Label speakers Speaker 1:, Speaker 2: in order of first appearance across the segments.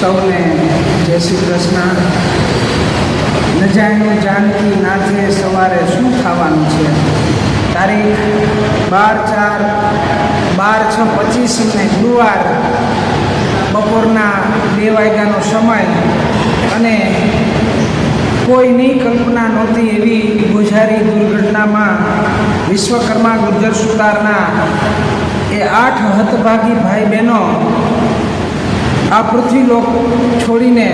Speaker 1: સૌને જય શ્રી કૃષ્ણ. ન જાણ્યું જાનકી નાથે સવારે શું ખાવાનું છે? તારીખ બાર ચાર બાર છ પચીસને ગુરુવાર બપોરના બે વાગ્યાનો સમય અને કોઈની કલ્પના નહોતી એવી ગોઝારી દુર્ઘટનામાં વિશ્વકર્મા ગુર્જર સુતારના એ આઠ હતભાગી ભાઈ બહેનો આ પૃથ્વીલોક છોડીને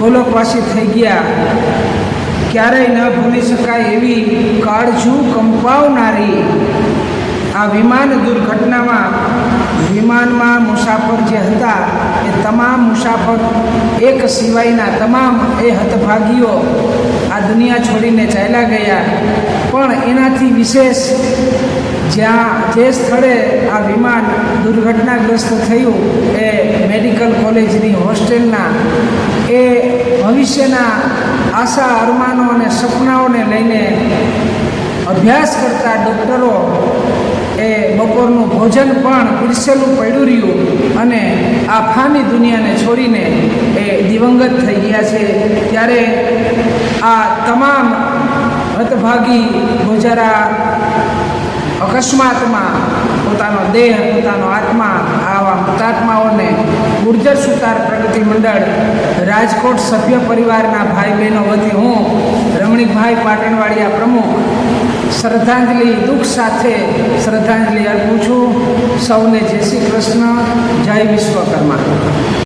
Speaker 1: ગોલોકવાસી થઈ ગયા. ક્યારેય ન ભૂલી શકાય એવી કાળજું કંપાવનારી આ વિમાન દુર્ઘટનામાં વિમાનમાં મુસાફર જે હતા, એ તમામ મુસાફર એક સિવાયના તમામ એ હતભાગીઓ આ દુનિયા છોડીને ચાલ્યા ગયા. પણ એનાથી વિશેષ જ્યાં જે સ્થળે આ વિમાન દુર્ઘટનાગ્રસ્ત થયું એ મેડિકલ કોલેજની હોસ્ટેલના એ ભવિષ્યના આશા, અરમાનો અને સપનાઓને લઈને અભ્યાસ કરતા ડૉક્ટરો એ બપોરનું ભોજન પણ પીરસેલું પડ્યું રહ્યું અને આ ફાની દુનિયાને છોડીને એ દિવંગત થઈ ગયા છે. ત્યારે આ તમામ હતભાગી ગોજારા અકસ્માતમાં પોતાનો દેહ, પોતાનો આત્મા, આવા મૃતાત્માઓને ગુર્જર સુતાર પ્રગતિ મંડળ, રાજકોટ સભ્ય પરિવારના ભાઈ બહેનો વતી હું, રમણીકભાઈ પાટણવાડિયા પ્રમુખ, શ્રદ્ધાંજલિ દુઃખ સાથે શ્રદ્ધાંજલિ અર્પું છું. સૌને જય શ્રી કૃષ્ણ, જય વિશ્વકર્મા.